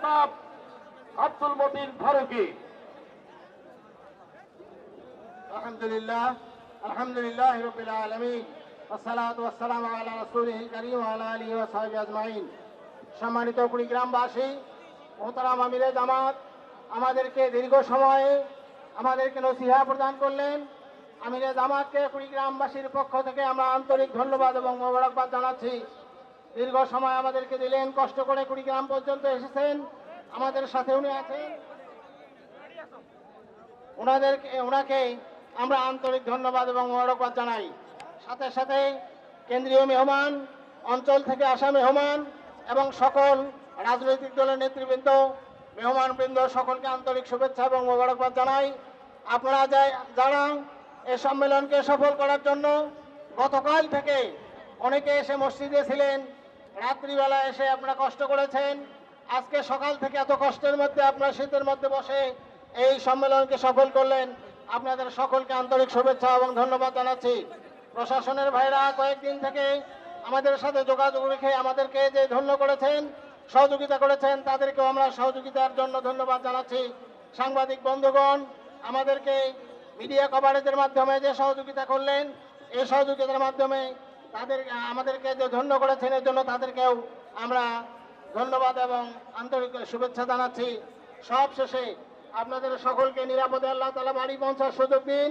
জনাব আব্দুল মতিন ফারুকি। আলহামদুলিল্লাহ আলহামদুলিল্লাহ আসসালাম আল্লাহ রসুল করিম আল্লাহ সাহেব আজমাইন। সম্মানিত কুড়িগ্রামবাসী, মোহতারাম আমিরে আমাদেরকে দীর্ঘ সময়ে আমাদেরকে নসিহা প্রদান করলেন। আমিরে দামাতকে কুড়িগ্রামবাসীর পক্ষ থেকে আমরা আন্তরিক ধন্যবাদ এবং মোবারকবাদ জানাচ্ছি। দীর্ঘ সময় আমাদেরকে দিলেন, কষ্ট করে কুড়িগ্রাম পর্যন্ত এসেছেন। আমাদের সাথে উনি আছেন। ওনাদেরকে ওনাকে আমরা আন্তরিক ধন্যবাদ এবং মোবারকবাদ জানাই। সাথে সাথে কেন্দ্রীয় মেহমান, অঞ্চল থেকে আসা মেহমান এবং সকল রাজনৈতিক দলের নেতৃবৃন্দ, মেহমানবৃন্দ, সকলকে আন্তরিক শুভেচ্ছা এবং মোবারকবাদ জানাই। আপনারা যারা এই সম্মেলনকে সফল করার জন্য গতকাল থেকে অনেকে এসে মসজিদে ছিলেন রাত্রিবেলা এসে আপনারা কষ্ট করেছেন। আজকে সকাল থেকে এত কষ্টের মধ্যে, আপনারা শীতের মধ্যে বসে এই সম্মেলনকে সফল করলেন। আপনাদের সকলকে আন্তরিক শুভেচ্ছা এবং ধন্যবাদ জানাচ্ছি। প্রশাসনের ভাইরা, কয়েকদিন থেকে আমাদের সাথে যোগাযোগ রেখে আমাদেরকে যে ধন্য করেছেন, সহযোগিতা করেছেন, তাদেরকেও আমরা সহযোগিতার জন্য ধন্যবাদ জানাচ্ছি। সাংবাদিক বন্ধুগণ, আমাদেরকে মিডিয়া কভারেজের মাধ্যমে যে সহযোগিতা করলেন, এই সহযোগিতার মাধ্যমে তাদের, আমাদেরকে যে ধন্য করেছেন এর জন্য তাদেরকেও আমরা ধন্যবাদ এবং আন্তরিক শুভেচ্ছা জানাচ্ছি। সব শেষে আপনাদের সকলকে নিরাপদে আল্লাহ তালা বাড়ি পৌঁছার সুযোগ দিন।